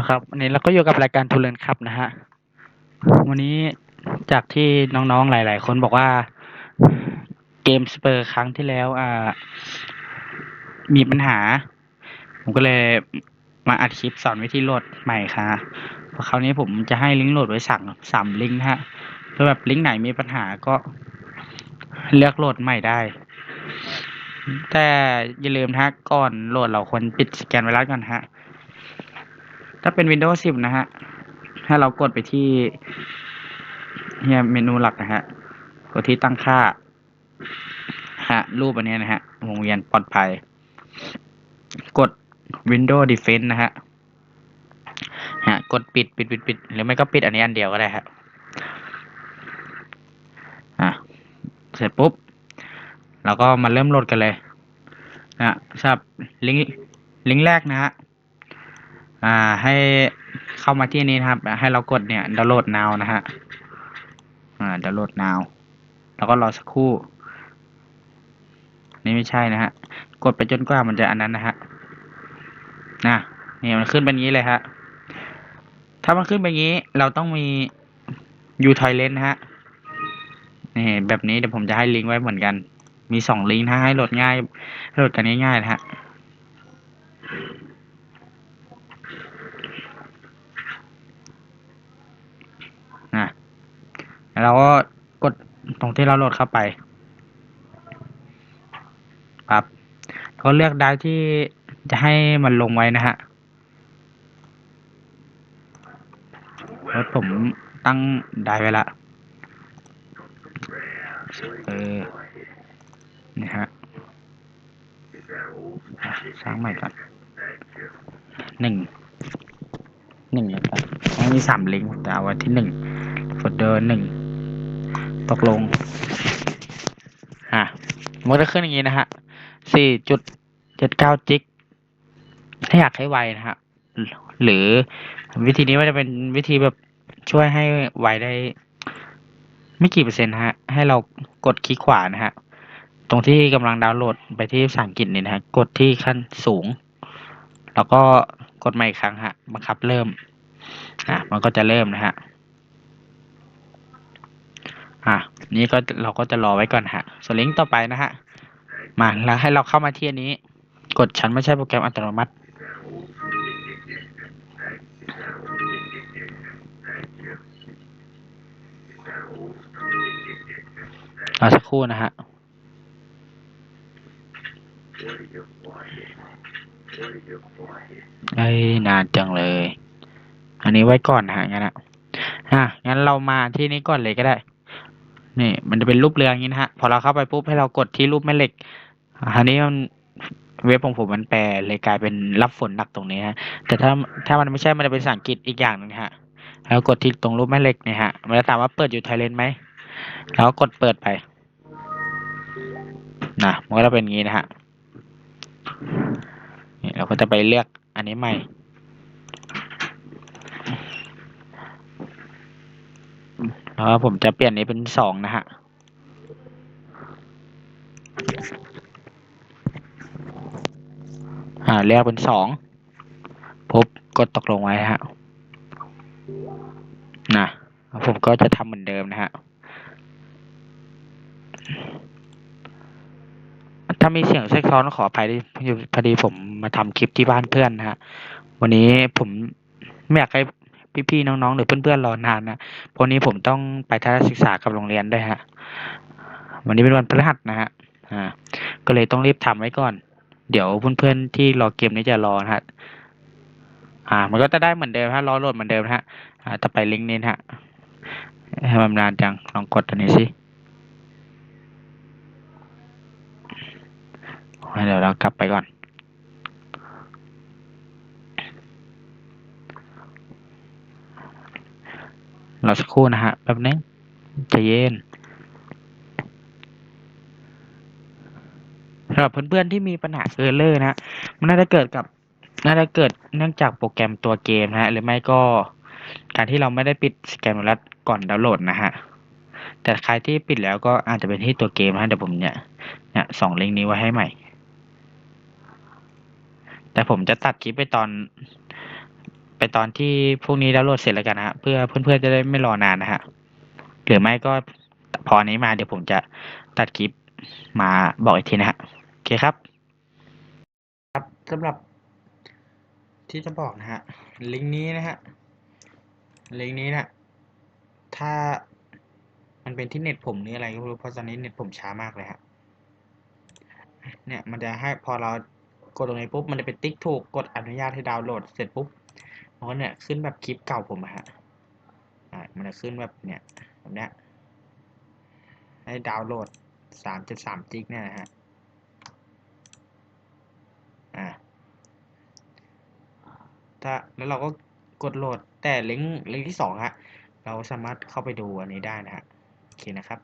นะครับวันนี้เราก็อยู่กับรายการทุเรนครับนะฮะวันนี้จากที่น้องๆหลาย ๆ คนบอกว่าเกมสเปอร์ครั้งที่แล้วอ่ามีปัญหา ผมก็เลยมาอัดคลิปสอนวิธีโหลดใหม่ค่ะเพราะคราวนี้ผมจะให้ลิงก์โหลดไว้สั่งสามลิงก์นะฮะถ้าแบบลิงก์ไหนมีปัญหาก็เลือกโหลดใหม่ได้ แต่อย่าลืมนะฮะก่อนโหลดเราควรปิดสแกนไวรัสก่อนฮะ ถ้าเป็น Windows 10 นะฮะ ถ้าเรากดไปที่เนี่ยเมนูหลักนะฮะ กดที่ตั้งค่า ฮะ รูปอันนี้นะฮะ วงเวียนปลอดภัย กด Windows Defense นะฮะ ฮะ กดปิดปิดปิดปิดหรือไม่ก็ปิดอันนี้อันเดียวก็ได้ฮะอะ เสร็จปุ๊บ เราก็มาเริ่มโหลดกันเลยนะฮะสำหรับลิงก์ลิงก์แรกนะฮะ อ่าให้เข้ามาที่นี้นะครับ ให้เรากดเนี่ยดาวน์โหลด now นะฮะอ่าดาวน์โหลด now แล้วก็รอสักครู่ นี่ไม่ใช่นะฮะ กดไปจนกว่ามันจะอันนั้นนะฮะนะนี่มันขึ้นเป็นงี้เลยฮะถ้ามันขึ้นเป็นงี้ เราต้องมี u t o i l e n นะฮะนี่แบบนี้เดี๋ยวผมจะให้ลิงก์ไว้เหมือนกัน มีสองลิงก์นะให้โหลดง่ายโหลดกันง่ายๆนะฮะแล้ว เราก็กดตรงที่เราโหลดเข้าไปครับก็เลือกไดร์ที่จะให้มันลงไว้นะฮะแล้วผมตั้งไดร์ไว้ละ เออ นี่ฮะ สร้างใหม่ก่อนหนึ่ง หนึ่งแล้วกันมันมีสามลิงก์แต่เอาไว้ที่หนึ่งโฟลเดอร์หนึ่ง ตกลงอะมันก็จะขึ้นอย่างนี้นะฮะสี่จุดเจ็ดเก้าจิก ถ้าอยากให้ไวนะฮะ หรือวิธีนี้ว่าจะเป็นวิธีแบบช่วยให้ไวได้ ไม่กี่เปอร์เซ็นต์ฮะ ให้เรากดคลิกขวานะฮะ ตรงที่กำลังดาวน์โหลดไปที่ภาษาอังกฤษนี่นะฮะ กดที่ขั้นสูง แล้วก็กดใหม่อีกครั้งฮะ บังคับเริ่มอะมันก็จะเริ่มนะฮะ อะนี่ก็เราก็จะรอไว้ก่อนฮะส่วนลิงก์ต่อไปนะฮะ มาแล้วให้เราเข้ามาที่อันนี้ กดฉันไม่ใช่โปรแกรมอัตโนมัติรอสักครู่นะฮะเอ้นานจังเลย อันนี้ไว้ก่อนนะฮะงั้นอะอะงั้นเรามาที่นี้ก่อนเลยก็ได้ นี่มันจะเป็นรูปเรืออย่างนี้นะฮะ พอเราเข้าไปปุ๊บให้เรากดที่รูปแม่เหล็กอันนี้มันเว็บของผมมันแปลเลยกลายเป็นรับฝนหนักตรงนี้ฮะ แต่ถ้าถ้ามันไม่ใช่ มันจะเป็นภาษาอังกฤษอีกอย่างหนึงฮะ แล้วกดที่ตรงรูปแม่เหล็กเนี่ยฮะ มันจะถามว่าเปิดอยู่ไทยเลนไหม แล้วก็กดเปิดไป นะ มันก็จะเป็นอย่างนี้นะฮะ นี่เราก็จะไปเลือกอันนี้ใหม่ แล้วผมจะเปลี่ยนนี้เป็นสองนะฮะ อ่าเลือกเป็นสองปุ๊บกดตกลงไว้ฮะนะผมก็จะทำเหมือนเดิมนะฮะ ถ้ามีเสียงแทรกซ้อนขออภัยด้วยพอดีผมมาทำคลิปที่บ้านเพื่อนนะฮะ วันนี้ผมไม่อยากให้ พี่ๆน้องๆ หรือเพื่อนๆรอนานนะพราะนี้ผมต้องไปทัศนศึกษากับโรงเรียนด้วยฮะ วันนี้เป็นวันพฤหัสนะฮะอ่าก็เลยต้องรีบทำไว้ก่อน เดี๋ยวเพื่อนๆที่รอเกมนี้จะรอนะฮะอ่า มันก็จะได้เหมือนเดิมฮะรอโหลดเหมือนเดิมฮะอ่าจะไปลิงก์นี้นะฮะทำไมมันนานจังลองกดตัวนี้สิเดี๋ยวเรากลับไปก่อน ราสักครู่นะฮะแป๊บนึงใจะเย็นสำหรับเพื่อนๆที่มีปัญหาเออร์เลอร์นะฮะมันน่าจะเกิดกับน่าจะเกิดเนื่องจากโปรแกรมตัวเกมนะฮะหรือไม่ก็การที่เราไม่ได้ปิดสแกนวรัสก่อนดาวน์โหลดนะฮะแต่ใครที่ปิดแล้วก็อาจจะเป็นที่ตัวเกมนะฮะเดี๋ยวผมเนี่ยเนี่ยสองลิงก์นี้ไว้ให้ใหม่ แต่ผมจะตัดคลิปไปตอน ไปตอนที่พวกนี้ดาวน์โหลดเสร็จแล้วกันนะฮะเพื่อเพื่อนๆจะได้ไม่รอนานนะฮะหรือไม่ก็พอนนี้มาเดี๋ยวผมจะตัดคลิปมาบอกอีกทีนะฮะโอเคครับ ครับสำหรับที่จะบอกนะฮะลิงก์นี้นะฮะลิงก์นี้นะถ้ามันเป็นที่เน็ตผมหรืออะไรก็ไม่รู้เพราะตอนนี้เน็ตผมช้ามากเลยฮะเนี่ยมันจะให้พอเรากดตรงนี้ปุ๊บมันจะเป็นติ๊กถูกกดอนุญาตให้ดาวน์โหลดเสร็จปุ๊บ มันเนี่ยขึ้นแบบคลิปเก่าผมอะฮะอ่ามันจะขึ้นแบบเนี่ยแบบเนี้ยให้ดาวน์โหลดสามจุดสามจิกเนี่ยนะฮะอ่าถ้าแล้วเราก็กดโหลดแต่ลิงก์ลิงก์ที่สองฮะเราสามารถเข้าไปดูอันนี้ได้นะฮะโอเคนะครับ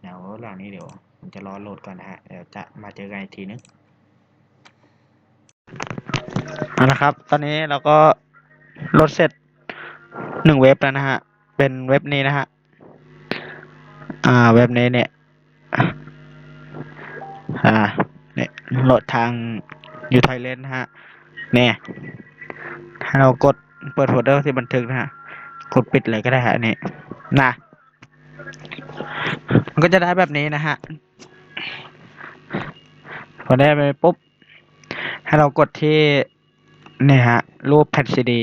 เดี๋ยวระหว่างนี้เดี๋ยวผมจะรอโหลดก่อนนะฮะเดี๋ยวจะมาเจอกันอีกทีนึงเอาละครับ ตอนนี้เราก็ ลดเสร็จหนึ่งเว็บแล้วนะฮะ เป็นเว็บนี้นะฮะ อ่า เว็บนี้เนี่ย อ่า เนี่ยโหลดทางยูไทยเลนนะฮะ เนี่ยให้เรากดเปิดโฟลเดอร์ที่บันทึกนะฮะ กดปิดเลยก็ได้ฮะนนี่นะมันก็จะได้แบบนี้นะฮะ พอได้ไปปุ๊บ ให้เรากดที่ นี่ฮะ รูปแผ่นซีดี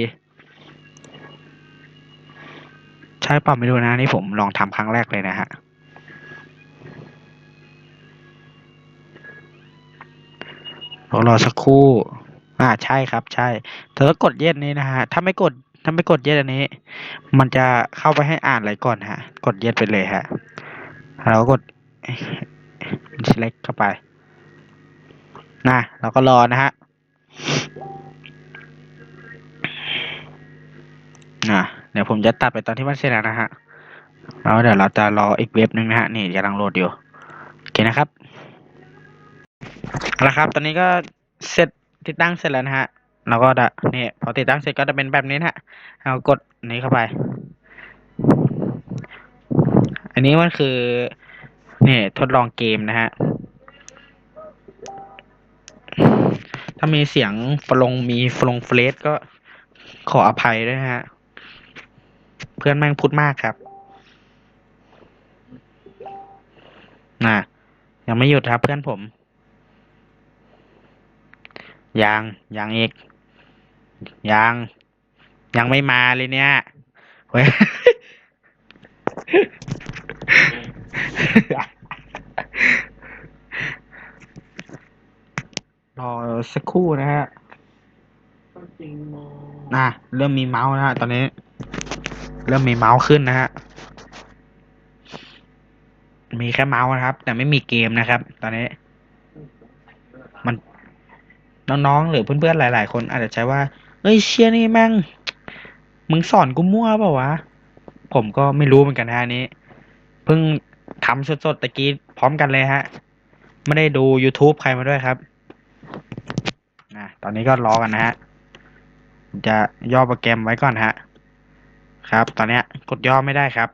ใช่ป่าไม่รู้นะนี่ผมลองทำครั้งแรกเลยนะฮะรอสักครู่ อ่าใช่ครับ ใช่เธอกดเย็ดนี้นะฮะ ถ้าไม่กด ถ้าไม่กดเย็ดอันนี้ มันจะเข้าไปให้อ่านอะไรก่อนฮะ กดเย็ดไปเลยฮะ เราก็กด select เข้าไป นะ เราก็รอนะฮะนะ เดี๋ยวผมจะตัดไปตอนที่มันเสร็จแล้วนะฮะแล้วเดี๋ยวเราจะรออีกเว็บหนึ่งนะฮะ นี่กำลังโหลดอยู่ โอเคนะครับเอาละครับ ตอนนี้ก็เสร็จติดตั้งเสร็จแล้วนะฮะเราก็จะนี่พอติดตั้งเสร็จก็จะเป็นแบบนี้นะฮะเรากดนี้เข้าไป อันนี้มันคือ นี่ทดลองเกมนะฮะ ถ้ามีเสียงฟลงมีฟลงเฟลสก็ขออภัยด้วยนะฮะ เพื่อนแม่งพูดมากครับน่ะ ยังไม่หยุดครับเพื่อนผม ยัง ยังอีก ยัง ยังไม่มาเลยเนี่ยเฮ้ยรอสักครู่นะฮะน่ะ เริ่มมีเมาส์นะฮะตอนนี้ เริ่มมีเมาส์ขึ้นนะฮะ มีแค่เมาส์นะครับ แต่ไม่มีเกมนะครับ ตอนนี้ มันน้องๆ หรือเพื่อนๆ หลาย ๆ คนอาจจะใช้ว่า เอ้ยเชียนี่แม่ง มึงสอนกูมั่วเปล่าวะ ผมก็ไม่รู้เหมือนกันนะนนี้ เพิ่งทำสดๆตะกี้พร้อมกันเลยฮะ ไม่ได้ดู YouTube ใครมาด้วยครับนะตอนนี้ก็รอกันนะฮะ จะย่อโปรแกรมไว้ก่อนฮะ ครับ ตอนนี้กดย่อไม่ได้ครับ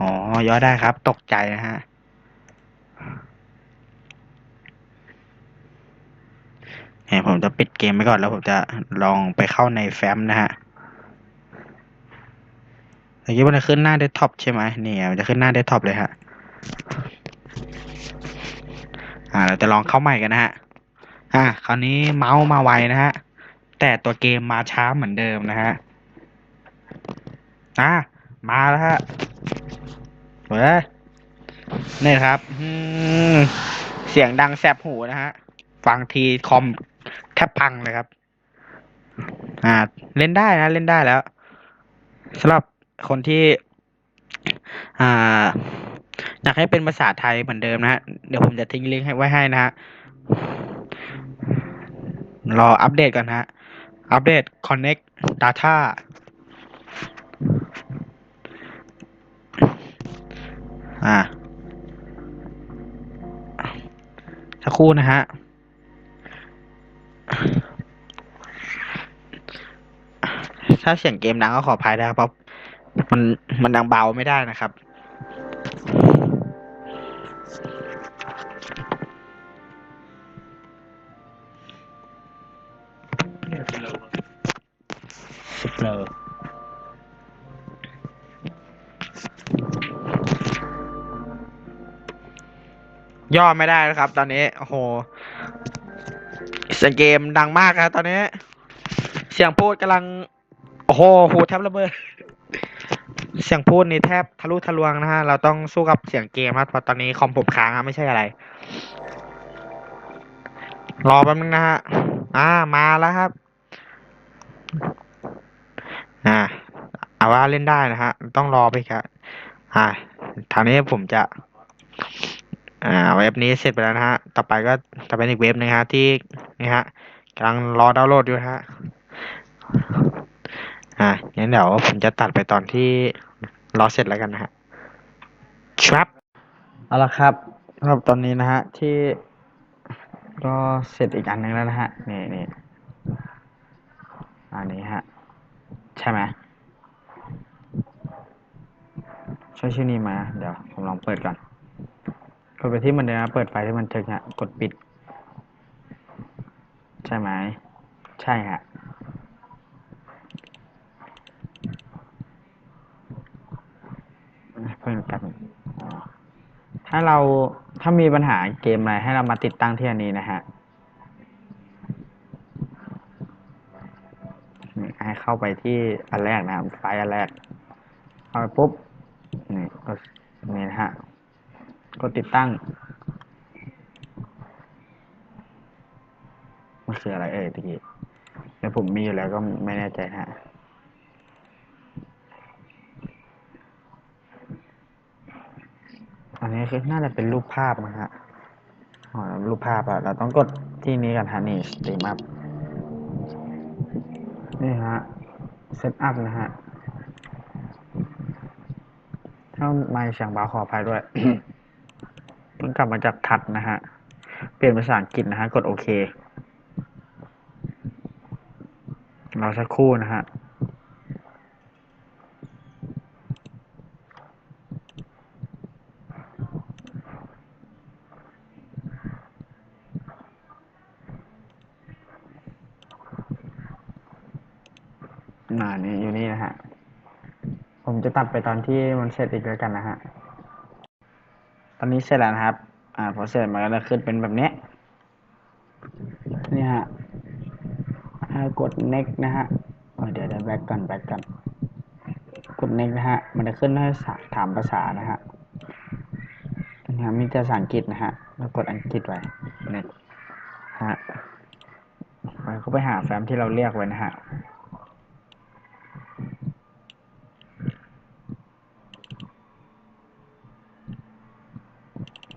อ๋อ ย่อได้ครับ ตกใจนะฮะเผมจะปิดเกมไว้ก่อนแล้วผมจะลองไปเข้าในแฟ้มนะฮะเมื่อกี้มันจะขึ้นหน้าเดสก์ท็อปใช่ไหมนี่มันจะขึ้นหน้าเดสก์ท็อปเลยฮะ อ่า เราจะลองเข้าใหม่กันนะฮะ อ่าคราวนี้เมาส์มาไวนะฮะ แต่ตัวเกมมาช้าเหมือนเดิมนะฮะ อ่ามาแล้วฮะเฮ้ยนี่ครับเสียงดังแสบหูนะฮะ ฟังทีคอมแทบพังเลยครับ อ่า เล่นได้นะ เล่นได้แล้วสำหรับคนที่ อ่าอยากให้เป็นภาษาไทยเหมือนเดิมนะฮะ เดี๋ยวผมจะทิ้งลิงก์ให้ไว้ให้นะฮะ รออัปเดตกันฮะ อัปเดต connect data อ่าสักครู่นะฮะ ถ้าเสียงเกมดังก็ขออภัยนะครับเพราะมันมันดังเบาไม่ได้นะครับ Explorer ย่อไม่ได้แล้วครับ ตอนนี้ โอ้โหเสียงเกมดังมากครับตอนนี้ เสียงพูดกำลัง โอ้โหหูแทบระเบิด เสียงพูดนี่แทบทะลุทะลวงนะฮะ เราต้องสู้กับเสียงเกมครับเพราะตอนนี้คอมผมค้างครับไม่ใช่อะไร รอแป๊บนึงนะฮะ อ่า มาแล้วครับ อ่าาว่าเล่นได้นะฮะ ต้องรอไปครับอ่าทางนี้ผมจะ อ่า เว็บนี้เสร็จไปแล้วนะฮะ ต่อไปก็จะเป็นอีกเว็บนึงฮะที่นี่ฮะกำลังรอดาวน์โหลดอยู่ฮะ อ่างั้นเดี๋ยวผมจะตัดไปตอนที่รอเสร็จแล้วกันนะฮะครับเอาละครับสำหรับตอนนี้นะฮะที่ก็เสร็จอีกอันหนึ่งแล้วนะฮะ นี่นี่อันนี้ฮะ ใช่ไหมใช่ชื่อนี้มาเดี๋ยวผมลองเปิดก่อนกดไปที่มันเดิมนะเปิดไฟที่มันทึกฮะกดปิด ใช่ไหมใช่ฮะเพิ่มกันงอ๋อถ้าเราถ้ามีปัญหาเกมอะไรให้เรามาติดตั้งที่อันนี้นะฮะให้เข้าไปที่อันแรกนะครับไฟล์อันแรกเข้าไปปุ๊บ นี่นี่นะฮะกดติดตั้ง มันคืออะไรเอ่ยตะกี้แต่ผมมีอยู่แล้วก็ไม่แน่ใจฮะอันนี้คือน่าจะเป็นรูปภาพนะฮะรูปภาพอะเราต้องกดที่นี้กันฮะนี่สตรีมอัพนี่ฮะเซตอัพนะฮะ ถ้าไม่เสียงเบาขออภัยด้วย เพิ่งกลับมาจากทัดนะฮะ เปลี่ยนภาษาอังกฤษนะฮะ กดโอเครอสักครู่นะฮะนานี่อยู่นี่นะฮะ ผม จะตัดไปตอนที่มันเสร็จอีกแล้วกันนะฮะ ตอนนี้เสร็จแล้วนะครับ อ่าพอเสร็จมันก็จะขึ้นเป็นแบบนี้ นี่ฮะกด next นะฮะ เดี๋ยวเดี๋ยวแบ็กกันแบ็กกันกด next นะฮะ มันจะขึ้นให้ถามภาษานะฮะนี่ฮะมีแต่ภาษาอังกฤษนะฮะแล้วกดอังกฤษไว้ next ฮะมันก็ไปหาแฟ้มที่เราเรียกไว้นะฮะ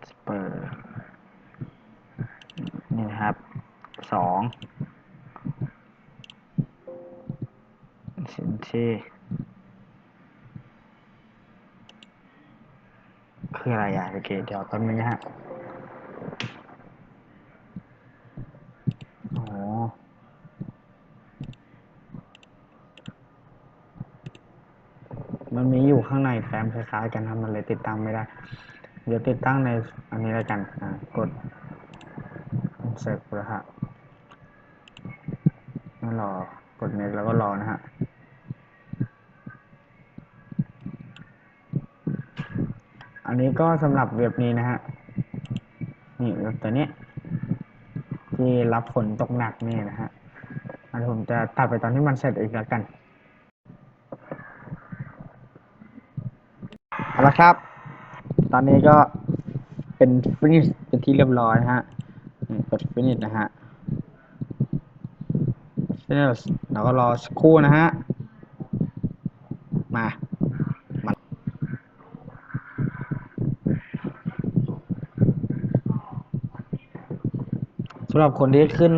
สเปอร์นี่นะครับ สองสินที่ คืออะไรอะโอเค เดี๋ยวแป๊บนึงนะฮะโอ้มันมีอยู่ข้างในแฟ้มคล้ายๆกันครับมันเลยติดตั้งไม่ได้ เดี๋ยวติดตั้งในอันนี้แล้วกันอ่ากดเสร็จแล้วฮะแล้วรอกดเน็ตแล้วก็รอนะฮะ อันนี้ก็สำหรับเว็บนี้นะฮะ นี่เว็บตัวนี้ ที่รับฝนตกหนักนี่นะฮะอันผมจะตัดไปตอนที่มันเสร็จอีกแล้วกันเอาละครับ ตอนนี้ก็เป็น finish เป็นที่เรียบร้อยนะฮะกด finish นะฮะ finish เราก็รอสักครู่นะฮะ มา มาสำหรับคนที่ขึ้น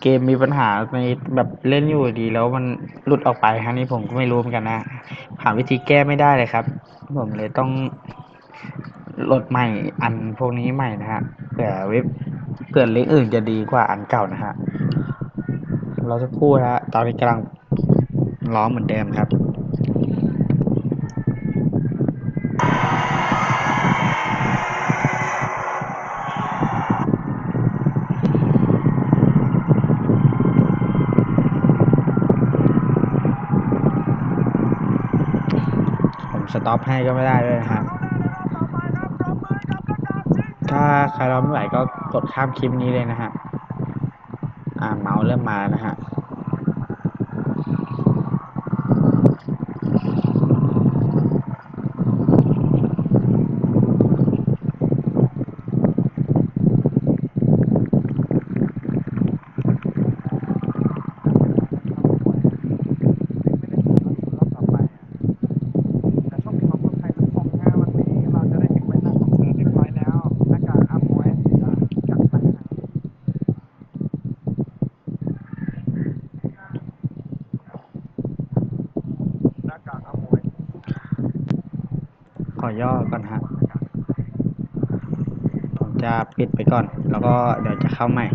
เกมมีปัญหาในแบบเล่นอยู่ดี แล้วมันหลุดออกไปฮะนี่ผมก็ไม่รู้เหมือนกันนะหาวิธีแก้ไม่ได้เลยครับ ผมเลยต้องโหลดใหม่อันพวกนี้ใหม่นะฮะเผื่อเว็บเผื่อลิงก์อื่นจะดีกว่าอันเก่านะฮะเราจะพูดนะฮะตอนนี้กำลังล้อเหมือนเดิมครับ ต็อปให้ก็ไม่ได้ด้วยนะฮะถ้าใครรอไม่ไหวก็กดข้ามคลิปนี้เลยนะฮะ อ่าเมาส์เริ่มมานะฮะ แต่ช่วงนี้เราคนไทยทุกคนนะวันนี้เราจะได้เห็นใบหน้าของเธอเรียบร้อยแล้วหน้ากากอาหมวยจากทางหางหน้ากากอาหมวย ขอย่อก่อนฮะผมจะปิดไปก่อน แล้วก็เดี๋ยวจะเข้าใหม่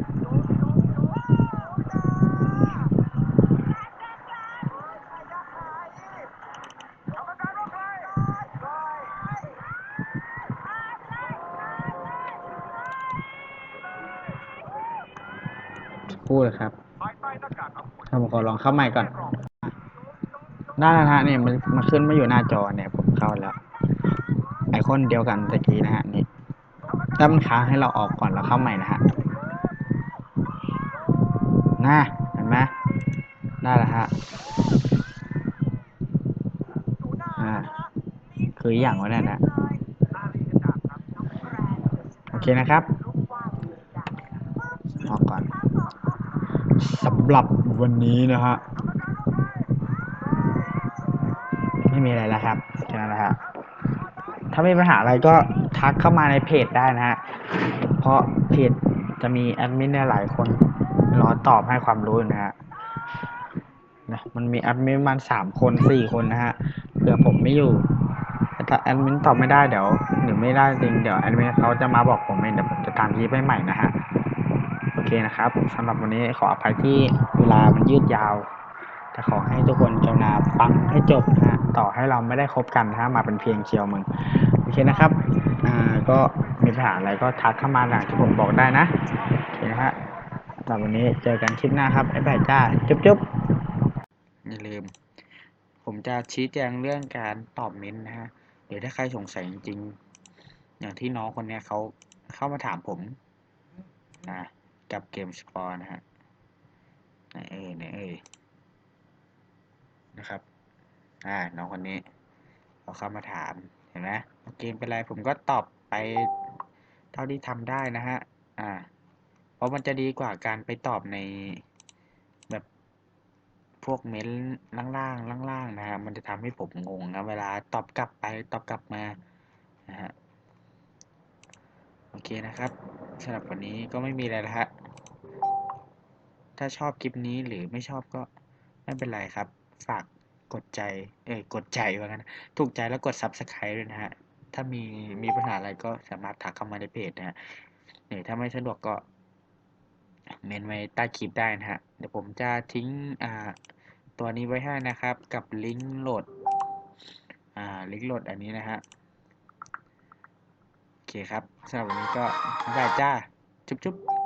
พูดเลยครับถ้าผมขอลองเข้าใหม่ก่อนได้แล้วนะฮะเนี่ยมันมาขึ้นมาอยู่หน้าจอเนี่ยผมเข้าแล้ว คนเดียวกันตะกี้นะฮะนี่ถ้ามันค้างให้เราออกก่อนแล้วเข้าใหม่นะฮะน่าเห็นไหมได้แล้วฮะอ่าคืออย่างวะเนี่ยนะโอเคนะครับ ออกก่อนสำหรับวันนี้นะฮะไม่มีอะไรแล้วครับแค่นั้นแหละฮะ ถ้ามีปัญหาอะไรก็ทักเข้ามาในเพจได้นะฮะ เพราะเพจจะมีแอดมินเนี่ยหลายคนรอตอบให้ความรู้นะฮะนะมันมีแอดมินประมาณสามคนสี่คนนะฮะเผื่อผมไม่อยู่ถ้าแอดมินตอบไม่ได้เดี๋ยวหรือไม่ได้จริงเดี๋ยวแอดมินเขาจะมาบอกผมเองเดี๋ยวผมจะตามคลิปให้ใหม่นะฮะโอเคนะครับสำหรับวันนี้ขออภัยที่เวลามันยืดยาว แต่ขอให้ทุกคนกรุณาฟังให้จบนะฮะ ต่อให้เราไม่ได้คบกันนะฮะมาเป็นเพียงเชียวมึงโอเคนะครับอ่าก็มีปัญหาอะไรก็ทักเข้ามาหลังที่ผมบอกได้นะโอเคนะฮะสำหรับวันนี้เจอกันคลิปหน้าครับไอ้แบจ้าจุ๊บจุ๊บอย่าลืม ผมจะชี้แจงเรื่องการตอบเม้นนะฮะเดี๋ยวถ้าใครสงสัยจริงๆอย่างที่น้องคนเนี้ยเขาเข้ามาถามผมนะกับเกมสปอร์นะฮะนเอ่ยนเอ่ยนะครับ อ่าน้องคนนี้เขาเข้ามาถามเห็นไหมเกมเป็นไรผมก็ตอบไปเท่าที่ทำได้นะฮะอ่า เพราะมันจะดีกว่าการไปตอบในแบบพวกเม้นล่างๆล่างๆนะฮะมันจะทำให้ผมงงนะเวลาตอบกลับไปตอบกลับมานะฮะโอเคนะครับสำหรับวันนี้ก็ไม่มีอะไรแล้วฮะถ้าชอบคลิปนี้หรือไม่ชอบก็ไม่เป็นไรครับ ฝาก กดใจ เอ้ยกดใจว่างั้น ถูกใจแล้วกด subscribe ด้วยนะฮะ ถ้ามีมีปัญหาอะไรก็สามารถทักเข้ามาในเพจนะฮะหรือถ้าไม่สะดวกก็เมนไว้ใต้คลิปได้นะฮะ เดี๋ยวผมจะทิ้งอ่าตัวนี้ไว้ให้นะครับ กับลิงก์โหลด อ่าลิงก์โหลดอันนี้นะฮะ โอเคครับสำหรับวันนี้ก็บ๊ายบายจ้า จุ๊บจุ๊บ